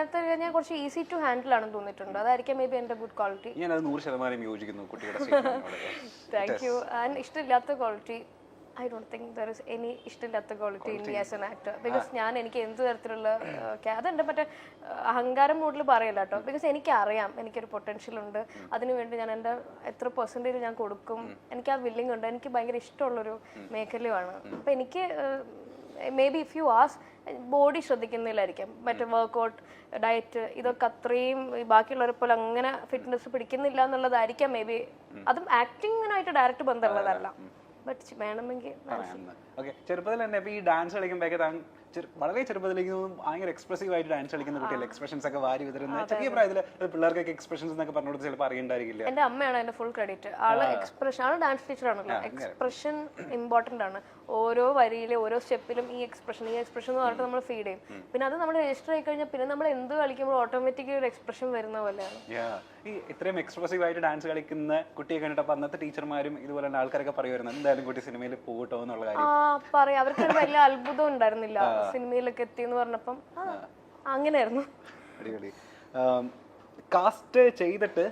അതിനകത്ത് ഞാൻ കുറച്ച് ഈസി ടു ഹാൻഡിൽ ആണെന്ന് തോന്നിയിട്ടുണ്ട്. അതായിരിക്കും മേ ബി എന്റെ ഗുഡ് ക്വാളിറ്റി ഞാൻ അത് നൂറ് ശതമാനം യോജിക്കുന്നു കുട്ടിയുടെ. താങ്ക് യു ആൻഡ് ഇഷ്ടമില്ലാത്ത quality I don't think there is any ഇഷ്ടമില്ലാത്ത quality in me as an actor because ഞാൻ എനിക്ക് എന്ത് തരത്തിലുള്ള അതെന്റെ മറ്റേ അഹങ്കാരം മൂഡിൽ പറയില്ല കേട്ടോ. ബിക്കോസ് എനിക്ക് അറിയാം എനിക്കൊരു പൊട്ടൻഷ്യൽ ഉണ്ട്. അതിനുവേണ്ടി ഞാൻ എന്റെ എത്ര പെർസെന്റേജ് ഞാൻ കൊടുക്കും. എനിക്ക് ആ വില്ലിംഗ് ഉണ്ട്. എനിക്ക് ഭയങ്കര ഇഷ്ടമുള്ളൊരു മേഖലയുമാണ്. അപ്പം എനിക്ക് maybe if you as body ശ്രദ്ധിക്കുന്നില്ലായിരിക്കാം മറ്റേ വർക്കൗട്ട് ഡയറ്റ് ഇതൊക്കെ അത്രയും ബാക്കിയുള്ളവരെ പോലെ അങ്ങനെ ഫിറ്റ്നസ് പിടിക്കുന്നില്ല എന്നുള്ളതായിരിക്കാം മേ ബി അതും ആക്ടിങ്ങിനായിട്ട് ഡയറക്റ്റ് ബന്ധമുള്ളതല്ല. ബട്ട് വേണമെങ്കിൽ ഓക്കെ ചെറുപ്പത്തിൽ തന്നെ ഇപ്പൊ ഈ ഡാൻസ് കളിക്കുമ്പോഴൊക്കെ താൻ വളരെ ചെറുപ്പത്തിലേക്ക് ഭയങ്കര എക്സ്പ്രസീവ് ആയിട്ട് ഡാൻസ് കളിക്കുന്ന കുട്ടികൾ എക്സ്പ്രഷൻസ് ഒക്കെ വാരി വിതരുന്ന ചെറിയ പ്രായത്തിൽ പിള്ളേർക്കൊക്കെ എക്സ്പ്രഷൻസ് എന്നൊക്കെ പറഞ്ഞു കൊടുത്ത് ചിലപ്പോൾ അറിയണ്ടായിരിക്കില്ല. എന്റെ അമ്മയാണ് എന്റെ ഫുൾ ക്രെഡിറ്റ് ആൾ എക്സ്പ്രഷൻ ആൾ ഡാൻസ് ടീച്ചർ ആണല്ലോ എക്സ്പ്രഷൻ ഇമ്പോർട്ടന്റ് ആണ്. ഓരോ വരിയിലെ ഓരോ സ്റ്റെപ്പിലും ഈ എക്സ്പ്രഷൻ ഈ എക്സ്പ്രഷൻ എന്ന് പറഞ്ഞിട്ട് നമ്മൾ ഫീഡ് ചെയ്യും. പിന്നെ അത് നമ്മൾ രജിസ്റ്റർ ആയി കഴിഞ്ഞാൽ പിന്നെ നമ്മൾ എന്ത് കളിക്കുമ്പോൾ ഓട്ടോമാറ്റിക്കലി ഒരു എക്സ്പ്രഷൻ വരുന്ന പോലെയാണ്. ഈ ഇത്രയും എക്സ്പ്രസീവ് ആയിട്ട് ഡാൻസ് കളിക്കുന്ന കുട്ടിയെ കണ്ടിട്ട് അന്നത്തെ ടീച്ചർമാരും ഇതുപോലെ ആൾക്കാരൊക്കെ പറയുമായിരുന്നു എന്തായാലും കുട്ടി സിനിമയിൽ പോകട്ടോ എന്നുള്ള കാര്യം. പറയാം. അവർക്ക് വലിയ അത്ഭുതം ഉണ്ടായിരുന്നില്ല. സിനിമയിലൊക്കെ എത്തി എന്ന് പറഞ്ഞപ്പം അങ്ങനെയായിരുന്നു. അടിപൊളി. കാസ്റ്റ് ചെയ്തിട്ട്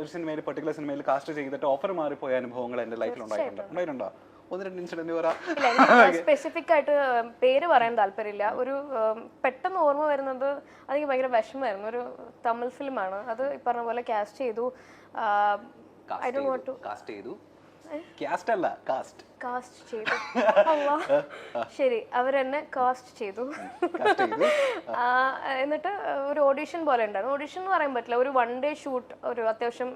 ഒരു സിനിമയിൽ പെർട്ടിക്കുലർ സിനിമയിൽ കാസ്റ്റ് ചെയ്തിട്ട് ഓഫർ മാറിപ്പോയ അനുഭവങ്ങൾ എന്റെ ലൈഫിൽ ഉണ്ടായിട്ടുണ്ട്. ഉണ്ടായിട്ടുണ്ടോ? ഒന്ന് രണ്ട് ഇൻസിഡന്റ് സ്പെസിഫിക് ആയിട്ട് പേര് പറയാൻ താല്പര്യമില്ല. ഒരു പെട്ടെന്ന് ഓർമ്മ വരുന്നത് അതെനിക്ക് ഭയങ്കര വിഷമമായിരുന്നു. ഒരു തമിഴ് ഫിലിമാണ് അത് ഈ പറഞ്ഞ പോലെ കാസ്റ്റ് ചെയ്തു. I do want to cast ചെയ്തു. കാസ്റ്റ് അല്ല കാസ്റ്റ് കാസ്റ്റ് ചെയ്തു. ശരി അവരെന്നെ കാസ്റ്റ് ചെയ്തു. കാസ്റ്റ് ചെയ്തു. എന്നിട്ട് ഒരു ഓഡീഷൻ പോലെ ഉണ്ടായിരുന്നു. ഓഡീഷൻ എന്ന് പറയാൻ പറ്റില്ല. ഒരു വൺ ഡേ ഷൂട്ട് ഒരു അത്യാവശ്യം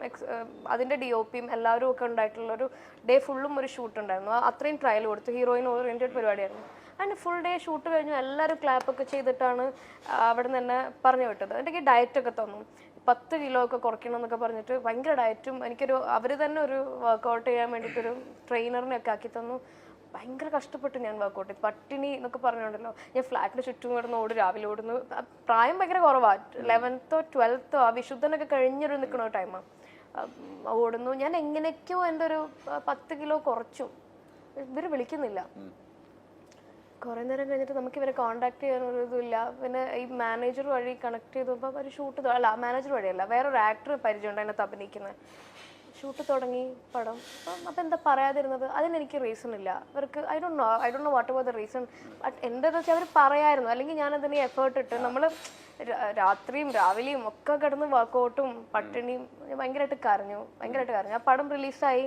അതിന്റെ ഡി ഒ പിയും എല്ലാവരും ഒക്കെ ഉണ്ടായിട്ടുള്ള ഒരു ഡേ ഫുള്ളും ഒരു ഷൂട്ട് ഉണ്ടായിരുന്നു. അത്രയും ട്രയൽ കൊടുത്തു. ഹീറോയിൻ ഓറിയന്റഡ് പരിപാടിയായിരുന്നു. അതിന് ഫുൾ ഡേ ഷൂട്ട് കഴിഞ്ഞു. എല്ലാവരും ക്ലാപ്പ് ഒക്കെ ചെയ്തിട്ടാണ് അവിടെ നിന്ന് തന്നെ പറഞ്ഞു വിട്ടത്. എനിക്ക് ഡയറ്റ് ഒക്കെ തന്നു. പത്ത് കിലോ ഒക്കെ കുറയ്ക്കണം എന്നൊക്കെ പറഞ്ഞിട്ട് ഭയങ്കര ഡയറ്റും എനിക്കൊരു അവർ തന്നെ ഒരു വർക്കൗട്ട് ചെയ്യാൻ വേണ്ടിയിട്ടൊരു ട്രെയിനറിനെ ഒക്കെ ആക്കി തന്നു. ഭയങ്കര കഷ്ടപ്പെട്ടു ഞാൻ വർക്കൗട്ട് പട്ടിണി എന്നൊക്കെ പറഞ്ഞുണ്ടല്ലോ. ഞാൻ ഫ്ലാറ്റിന് ചുറ്റും കിടന്ന് ഓടും രാവിലെ ഓടുന്നു. പ്രായം ഭയങ്കര കുറവാണ് ലെവൻത്തോ ട്വൽത്തോ ആ വിശുദ്ധനൊക്കെ കഴിഞ്ഞൊരു നിൽക്കണ ടൈമാണ് ഓടുന്നു. ഞാൻ എങ്ങനെയൊക്കെയോ എന്റെ ഒരു പത്ത് കിലോ കുറച്ചു. ഇവർ വിളിക്കുന്നില്ല. കുറേ നേരം കഴിഞ്ഞിട്ട് നമുക്ക് ഇവരെ കോൺടാക്ട് ചെയ്യാൻ ഒരു ഇതുമില്ല. പിന്നെ ഈ മാനേജർ വഴി കണക്ട് ചെയ്തപ്പോൾ ഒരു ഷൂട്ട് അല്ല മാനേജർ വഴിയല്ല വേറൊരു ആക്ടർ പരിചയമുണ്ട് അതിനകത്ത് അഭിനയിക്കുന്നത് ഷൂട്ട് തുടങ്ങി പടം. അപ്പം അപ്പം എന്താ പറയാതിരുന്നത്? അതിനെനിക്ക് റീസൺ ഇല്ല. അവർക്ക് I do know I do know whatever the reason എന്റെ വെച്ചാൽ അവർ പറയായിരുന്നു. അല്ലെങ്കിൽ ഞാൻ അതിന് എഫേർട്ട് ഇട്ട് നമ്മൾ രാത്രിയും രാവിലെയും ഒക്കെ കിടന്ന് വർക്കൗട്ടും പട്ടിണിയും ഭയങ്കരമായിട്ട് കരഞ്ഞു ഭയങ്കരമായിട്ട് കരഞ്ഞു. ആ പടം റിലീസായി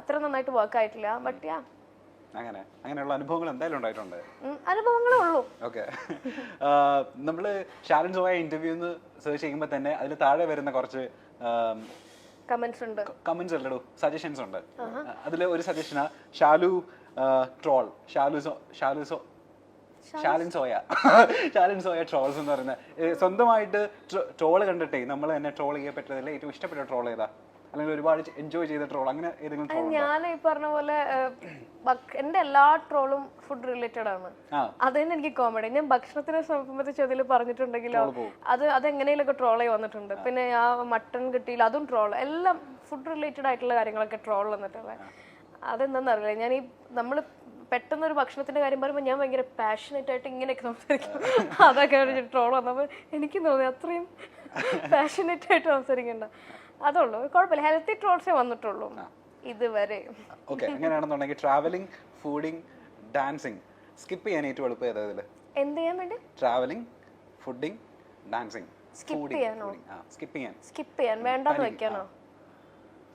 അത്ര നന്നായിട്ട് വർക്ക് ആയിട്ടില്ല. ബട്ട് യാ അങ്ങനെ. അങ്ങനെയുള്ള അനുഭവങ്ങൾ എന്തായാലും ഉണ്ടായിട്ടുണ്ട്. അനുഭവങ്ങളേ ഉള്ളൂ. ഓക്കെ. നമ്മൾ ഷാരൻ സോയ ഇന്റർവ്യൂ എന്ന് സെർച്ച് ചെയ്യുമ്പോൾ തന്നെ അതിൽ താഴെ വരുന്ന കുറച്ച് കമന്റ്സ് ഉണ്ട്. കമന്റ്സ് അല്ലടോ സജഷൻസ് ഉണ്ട്. അതിൽ ഒരു suggestion സജഷനാ Shalu troll Shalu so Shalu so Shalin Zoya. Shalin Zoya trolls എന്ന് പറയുന്നത് സ്വന്തമായിട്ട് ട്രോൾ കണ്ടിട്ടേ നമ്മൾ തന്നെ ട്രോൾ ചെയ്യപ്പെട്ടതിൽ ഏറ്റവും ഇഷ്ടപ്പെട്ട ട്രോൾ ഏതാ? അല്ലെങ്കിൽ ഒരുപാട് എൻജോയ് ചെയ്ത ട്രോൾ അങ്ങനെ ഏതെങ്കിലും ട്രോൾ ഞാൻ ഈ പറഞ്ഞ പോലെ എന്റെ എല്ലാ ട്രോളും ഫുഡ് റിലേറ്റഡ് ആണ്. ആ. അത് തന്നെ എനിക്ക് കോമഡി ഞാൻ ഭക്ഷണത്തിനെ സംബന്ധിച്ച് അതിൽ പറഞ്ഞിട്ടുണ്ടെങ്കിലോ അത് അത് എങ്ങനെയൊക്കെ ട്രോൾ ആയി വന്നിട്ടുണ്ട്. പിന്നെ ആ മട്ടൺ കിട്ടിയില്ല അതും ട്രോൾ എല്ലാം ഫുഡ് റിലേറ്റഡ് ആയിട്ടുള്ള കാര്യങ്ങളൊക്കെ ട്രോൾ വന്നിട്ടുള്ളത് അതെന്താണെന്നറിയില്ല ഞാൻ ഈ നമ്മൾ പെട്ടെന്ന് ഒരു ഭക്ഷണത്തിന്റെ കാര്യം പറയുമ്പോൾ ഞാൻ ഭയങ്കര പാഷനേറ്റ് ആയിട്ട് ഇങ്ങനെയൊക്കെ സംസാരിക്കും. അതൊക്കെ ട്രോൾ വന്നപ്പോൾ എനിക്ക് തോന്നി അത്രയും പാഷനേറ്റ് ആയിട്ട് സംസാരിക്കണ്ട. അതുള്ളൂ. കുഴപ്പമില്ല. ഹെൽത്തി ട്രോൾസേ വന്നിട്ടുള്ളൂ. ഇതുവരെ. ഓക്കെ അങ്ങനെയാണെന്നുണ്ടെങ്കിൽ ട്രാവലിംഗ് ഫുഡിങ് ഡാൻസിങ് സ്കിപ്പ് ചെയ്യാൻ ഏറ്റവും എളുപ്പം ഏതാ ഇതിൽ എന്ത് ചെയ്യാൻ വേണ്ടി? ട്രാവലിംഗ് ഫുഡിങ് ഡാൻസിങ് Skip ചെയ്യാനോ? സ്കിപ്പ് ചെയ്യാൻ. സ്കിപ്പ് ചെയ്യാൻ. വേണ്ടെന്ന് വെക്കാനോ?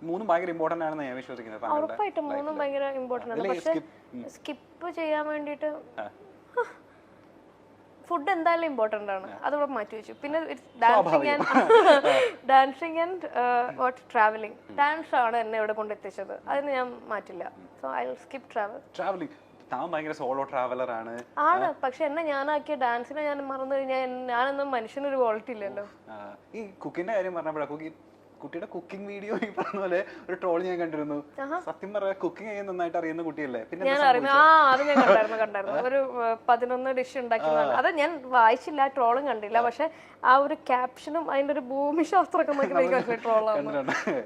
മൂന്നും ഭയങ്കര ഇമ്പോർട്ടന്റ് ആണെന്ന് ഞാൻ വിശ്വസിക്കുന്നത് ഉറപ്പായിട്ടും മൂന്നും ഭയങ്കര ഇമ്പോർട്ടന്റ് ആണ്. പക്ഷെ സ്കിപ്പ് ചെയ്യാൻ വേണ്ടിയിട്ട്. ഫുഡ് എന്തായാലും ഇമ്പോർട്ടന്റ് ആണ്. അതവിടെ മാറ്റി വെച്ചു. പിന്നെ dancing and dancing and what travelling dance ആണ് എന്നെ ഇവിടെ കൊണ്ടെത്തിച്ചത് അതിന് ഞാൻ മാറ്റില്ല. So I skip travel travelling താൻ ഭയങ്കര സോളോ ട്രാവലർ ആണ്. ആണ്. പക്ഷെ എന്നെ ഞാനാക്കിയ ഡാൻസിനെ ഞാൻ മറന്നു കഴിഞ്ഞാൽ ഞാനൊന്നും മനുഷ്യനൊരു ക്വാളിറ്റി ഇല്ലല്ലോ. ഈ കുക്കിന്റെ കാര്യം പറഞ്ഞപ്പോഴാ കുക്കി കുട്ടിയുടെ കുക്കിംഗ് വീഡിയോ ഈ പറഞ്ഞ പോലെ ഒരു ട്രോൾ ഞാൻ കണ്ടിരുന്നു. സത്യം പറയാ കുക്കിംഗ് ചെയ്യാൻ നന്നായിട്ട് അറിയുന്ന കുട്ടിയല്ലേ? പിന്നെ ഞാൻ അറിയുന്നു ആ അത് ഞാൻ കണ്ടായിരുന്നു കണ്ടായിരുന്നു. ഒരു പതിനൊന്ന് ഡിഷ് ഉണ്ടാക്കി അത് ഞാൻ വായിച്ചില്ല ട്രോളും കണ്ടില്ല. പക്ഷെ ആ ഒരു ക്യാപ്ഷനും അതിന്റെ ഒരു ഭൂമിശാസ്ത്രമൊക്കെ നോക്കി ട്രോളാണ്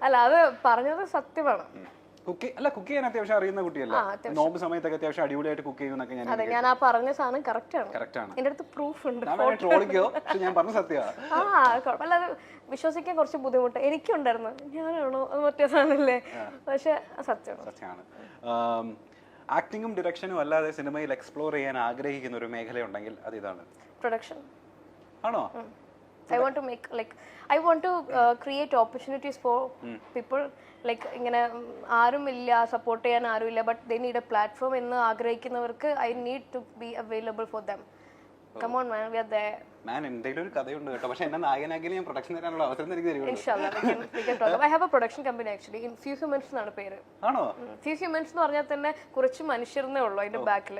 അല്ല അത് പറഞ്ഞത് സത്യമാണ്. കുക്ക് അല്ല കുക്ക് ചെയ്യാൻ അത്യാവശ്യം അറിയുന്ന കുട്ടിയല്ല? നോമ്പ് സമയത്തൊക്കെ അത്യാവശ്യം അടിപൊളിയായിട്ട് കുക്ക് ചെയ്യുന്നൊക്കെ ഞാൻ അതെ ഞാൻ ആ പറഞ്ഞ സാധനം കറക്റ്റ് ആണ്. കറക്റ്റ് ആണ്. എന്റെ അടുത്ത് പ്രൂഫ് ഉണ്ട്. ട്രോളിക്കോ പക്ഷെ ഞാൻ പറഞ്ഞ സത്യമാണ് ആ കുഴപ്പമില്ല അത് വിശ്വസിക്കാൻ കുറച്ച് ബുദ്ധിമുട്ട്. എനിക്കുണ്ടായിരുന്നു. ഞാനാണോ അത് മറ്റേ സാധനമല്ലേ? പക്ഷെ സത്യമാണ്. സത്യമാണ്. ആക്ടിങ്ങും ഡിറക്ഷനും അല്ലാതെ സിനിമയിൽ എക്സ്പ്ലോർ ചെയ്യാൻ ആഗ്രഹിക്കുന്ന ഒരു മേഖലയുണ്ടെങ്കിൽ അത് ഇതാണ്. പ്രൊഡക്ഷൻ ആണോ? I want to make like I want to create opportunities for people like ഇങ്ങനെ ആരും ഇല്ല സപ്പോർട്ട് ചെയ്യാൻ ആരും ഇല്ല but they need a platform എന്ന് ആഗ്രഹിക്കുന്നവർക്ക് I need to be available for them come on man we are എന്തെങ്കിലും ഒരു കഥയുണ്ട് കേട്ടോ. പക്ഷെ എന്നെ നായകനാക്കി ഞാൻ പ്രൊഡക്ഷൻ തരാനുള്ള അവസരം എനിക്ക് I have a production company actually few humans എന്നാണ് പേര്. ആണോ? ഫ്യൂ ഹ്യൂമൻസ് എന്ന് പറഞ്ഞാൽ തന്നെ കുറച്ച് മനുഷ്യർന്നേ ഉള്ളൂ അതിന്റെ ബാക്കിൽ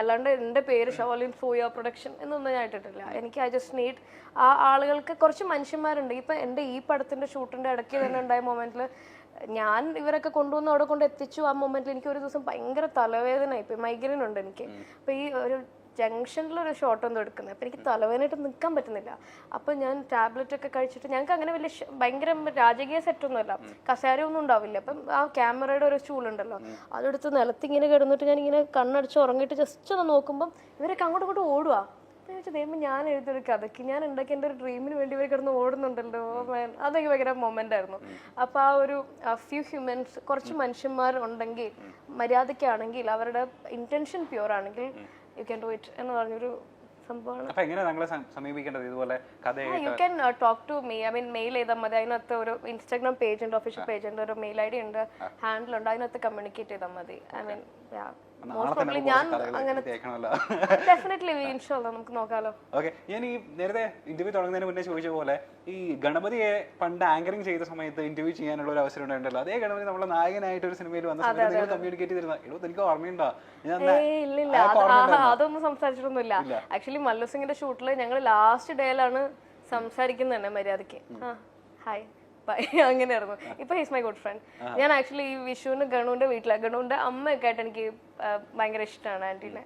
അല്ലാണ്ട് എന്റെ പേര് ഷോലിൻ ഫോയ പ്രൊഡക്ഷൻ എന്നൊന്നും ഞാൻ ഇട്ടിട്ടില്ല. എനിക്ക് ഐ ജസ്റ്റ് നീഡ് ആ ആളുകൾക്ക് കുറച്ച് മനുഷ്യന്മാരുണ്ട്. ഇപ്പൊ എന്റെ ഈ പടത്തിന്റെ ഷൂട്ടിന്റെ ഇടയ്ക്ക് തന്നെ ഉണ്ടായ മൊമെന്റിൽ ഞാൻ ഇവരൊക്കെ കൊണ്ടുവന്ന് അവിടെ കൊണ്ട് എത്തിച്ചു. ആ മൊമെന്റിൽ എനിക്ക് ഒരു ദിവസം ഭയങ്കര തലവേദന ഇപ്പൊ മൈഗ്രൈൻ ഉണ്ട് എനിക്ക്. അപ്പൊ ഈ ഒരു ജംഗ്ഷനിൽ ഒരു ഷോട്ട് ഒന്നും എടുക്കുന്നത്. അപ്പം എനിക്ക് തലവേദനയായിട്ട് നിൽക്കാൻ പറ്റുന്നില്ല. അപ്പം ഞാൻ ടാബ്ലറ്റ് ഒക്കെ കഴിച്ചിട്ട് ഞങ്ങൾക്ക് അങ്ങനെ വലിയ ഭയങ്കര രാജകീയ സെറ്റൊന്നുമല്ല. കസേരയൊന്നും ഉണ്ടാവില്ല. അപ്പം ആ ക്യാമറയുടെ ഒരു സ്റ്റൂളുണ്ടല്ലോ അതെടുത്ത് നിലത്ത് ഇങ്ങനെ കിടന്നിട്ട് ഞാൻ ഇങ്ങനെ കണ്ണടിച്ച് ഉറങ്ങിയിട്ട് ജസ്റ്റ് ഒന്ന് നോക്കുമ്പം ഇവരൊക്കെ അങ്ങോട്ടും ഇങ്ങോട്ടും ഓടുക അപ്പം എഴുതൊരു ദൈവം ഞാൻ എഴുതിയൊരു കഥയ്ക്ക് ഞാൻ ഉണ്ടാക്കി എന്റെ ഒരു ഡ്രീമിന് വേണ്ടി ഇവർ കിടന്ന് ഓടുന്നുണ്ടല്ലോ. അതൊക്കെ ഭയങ്കര മൊമെന്റ് ആയിരുന്നു. അപ്പോൾ ആ ഒരു ഫ്യൂ ഹ്യൂമൻസ് കുറച്ച് മനുഷ്യന്മാർ ഉണ്ടെങ്കിൽ മര്യാദയ്ക്കാണെങ്കിൽ അവരുടെ ഇന്റൻഷൻ പ്യുവർ ആണെങ്കിൽ യു ക്യാൻ ഡു ഇറ്റ് എന്ന് പറഞ്ഞൊരു സംഭവമാണ്. എങ്ങനെ സമീപിക്കേണ്ടത് ഇതുപോലെ കഥയായിട്ട് you can talk to me I mean mail ചെയ്താൽ മതി. അതിനകത്ത് ഒരു ഇൻസ്റ്റാഗ്രാം പേജ് ഉണ്ട് ഒഫീഷ്യൽ പേജ് ഉണ്ട് ഒരു മെയിൽ ഐ ഡി ഉണ്ട് ഹാൻഡിൽ ഉണ്ട് അതിനകത്ത് കമ്മ്യൂണിക്കേറ്റ് ചെയ്താൽ മതി. ഐ മീൻ ഞാൻ ഈ നേരത്തെ ഇന്റർവ്യൂ തുടങ്ങുന്നതിന് മുന്നേ ചോദിച്ച പോലെ ഈ ഗണപതിയെ പണ്ട് ആങ്കറിംഗ് ചെയ്ത സമയത്ത് ഇന്റർവ്യൂ ചെയ്യാനുള്ള ഒരു അവസരം ഉണ്ടായിട്ടല്ലോ അതേ ഗണപതി നമ്മളെ നായകനായിട്ട് ഒരു സിനിമയിൽ വന്ന സമയത്ത് നിങ്ങൾ കമ്മ്യൂണിക്കേറ്റ് ചെയ്തിരുന്ന? എടോ എനിക്ക് ഓർമ്മയുണ്ടോ? അതൊന്നും സംസാരിച്ചിട്ടൊന്നുമില്ല. ആക്ച്വലി മല്ലു സിംഗിന്റെ ഷൂട്ടിൽ ഞങ്ങൾ ലാസ്റ്റ് ഡേയിലാണ് സംസാരിക്കുന്നത് തന്നെ മര്യാദയ്ക്ക് ഹായ് അങ്ങനെയായിരുന്നു. ഇപ്പൊ ഹിസ് മൈ ഗുഡ് ഫ്രണ്ട് ഞാൻ ആക്ച്വലി ഈ വിഷുവിന് ഗണുവിന്റെ വീട്ടിലെ. ഗണുവിന്റെ അമ്മയൊക്കെ ആയിട്ട് എനിക്ക് ഭയങ്കര ഇഷ്ടമാണ് ആന്റീനെ.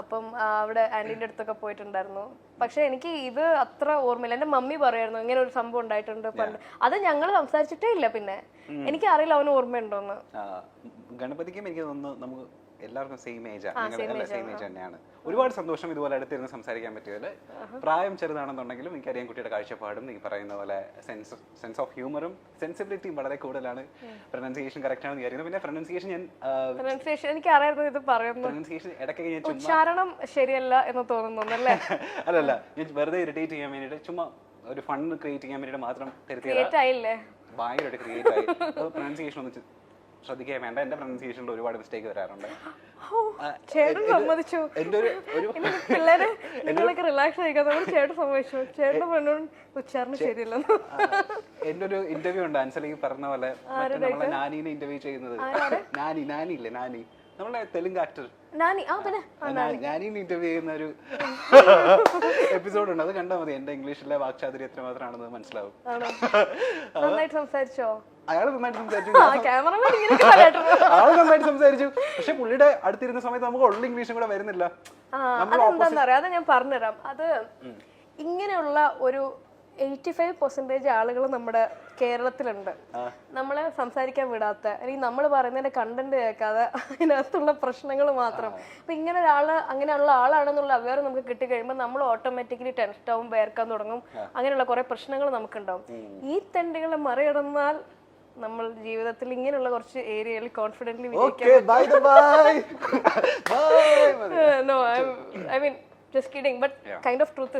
അപ്പം അവിടെ ആന്റീന്റെ അടുത്തൊക്കെ പോയിട്ടുണ്ടായിരുന്നു. പക്ഷെ എനിക്ക് ഇത് അത്ര ഓർമ്മയില്ല. എന്റെ മമ്മി പറയായിരുന്നു ഇങ്ങനെ ഒരു സംഭവം ഉണ്ടായിട്ടുണ്ട് പണ്ട്. അത് ഞങ്ങൾ സംസാരിച്ചിട്ടേ ഇല്ല പിന്നെ. എനിക്ക് അറിയില്ല അവന് ഓർമ്മയുണ്ടോന്ന്. ഗണപതിക്കും എനിക്ക് തോന്നുന്നു നമുക്ക് എല്ലാവർക്കും സെയിം ഏജ് ആണ് സെയിം ഏജ് തന്നെയാണ്. ഒരുപാട് സന്തോഷം ഇതുപോലെ അടുത്തിരുന്ന് സംസാരിക്കാൻ പറ്റിയതിൽ പ്രായം ചെറുതാണെന്നുണ്ടെങ്കിലും എനിക്കറിയാം കുട്ടിയുടെ കാഴ്ചപ്പാടും ഈ പറയുന്ന പോലെ സെൻസ് സെൻസ് ഓഫ് ഹ്യൂമറും സെൻസിബിലിറ്റിയും വളരെ കൂടുതലാണ്. പ്രൊനൗൺസിയേഷൻ കറക്റ്റ് ആണെന്ന് വിചാരിക്കുന്നു. പിന്നെ പ്രൊനൗൺസിയേഷൻ ഞാൻ പ്രൊനൗൺസിയേഷൻ എനിക്ക് അറിയായിരുന്നു ഇത് പറയുന്നു. പ്രൊനൗൺസിയേഷൻ ഇടയ്ക്ക് ഞാൻ ഉച്ചാരണം ശരിയല്ല എന്ന് തോന്നുന്നു അല്ലേ അല്ലല്ല ഞാൻ വെറുതെ ഇറിറ്റേറ്റ് ചെയ്യാൻ വേണ്ടിയിട്ട് ചുമ്മാ ഒരു ഫണ്ട് ക്രിയേറ്റ് ചെയ്യാൻ വേണ്ടിയിട്ട് മാത്രം ആയില്ലേ? ഭയങ്കരമായിട്ട് ക്രിയേറ്റ് ആയി. പ്രൊനൗൺസിയേഷൻ ഒന്ന് ശ്രദ്ധിക്കാൻ വേണ്ട. എന്റെ പ്രൊനൗൺസിയേഷനിൽ ഒരുപാട് മിസ്റ്റേക്ക് വരാറുണ്ട്. ചേട്ടൻ സമ്മതിച്ചു. എന്റെ ഒരു ഒരു ഇനി പിള്ളേര് നിങ്ങളൊക്കെ റിലാക്സ് ചേട്ടൻ സമ്മതിച്ചു. ചേട്ടൻ ഉച്ചാരണം ശരിയല്ലെന്ന്. എന്റെ ഒരു ഇന്റർവ്യൂ ഉണ്ട്. അൻസലി പറഞ്ഞ പോലെ നാനീനെ ഇന്റർവ്യൂ ചെയ്യുന്നത്. നാനി നാനി ഇല്ലേ നാനി. നമ്മളെ തെലുങ്ക് ആക്ടർ ഇന്റർവ്യൂ ചെയ്യുന്ന ഒരു എപ്പിസോഡ് ഉണ്ട്. അത് കണ്ടാൽ മതി. എന്റെ ഇംഗ്ലീഷിലെ വാക്ചാതുര്യം എത്രമാത്രമാണെന്ന് മനസ്സിലാവും. ആണോ? നന്നായിട്ട് സംസാരിച്ചോ? അയാൾ നന്നായിട്ട് സംസാരിച്ചു. നന്നായിട്ട് സംസാരിച്ചു. പക്ഷെ പുള്ളിയുടെ അടുത്തിരുന്ന സമയത്ത് നമുക്ക് ഉള്ള ഇംഗ്ലീഷും കൂടെ വരുന്നില്ല. ആ അതെന്താന്ന് അറിയാം? അത് ഞാൻ പറഞ്ഞുതരാം. അത് ഇങ്ങനെയുള്ള ഒരു എയ്റ്റി ഫൈവ് പെർസെന്റേജ് ആളുകൾ നമ്മുടെ കേരളത്തിലുണ്ട്. നമ്മളെ സംസാരിക്കാൻ വിടാത്ത അല്ലെങ്കിൽ നമ്മൾ പറയുന്നതിന്റെ കണ്ടന്റ് കേൾക്കാതെ അതിനകത്തുള്ള പ്രശ്നങ്ങൾ മാത്രം. അപ്പൊ ഇങ്ങനെ ഒരാൾ അങ്ങനെയുള്ള ആളാണെന്നുള്ള അവയർ നമുക്ക് കിട്ടിക്കഴിയുമ്പോൾ നമ്മൾ ഓട്ടോമാറ്റിക്കലി ടെൻഷൻ ആവും വേർക്കാൻ തുടങ്ങും. അങ്ങനെയുള്ള കുറെ പ്രശ്നങ്ങൾ നമുക്കുണ്ടാവും. ഈ തെണ്ടുകളെ മറികടന്നാൽ നമ്മൾ ജീവിതത്തിൽ ഇങ്ങനെയുള്ള കുറച്ച് ഏരിയയിൽ confidently okay bye bye bye kidding but kind of just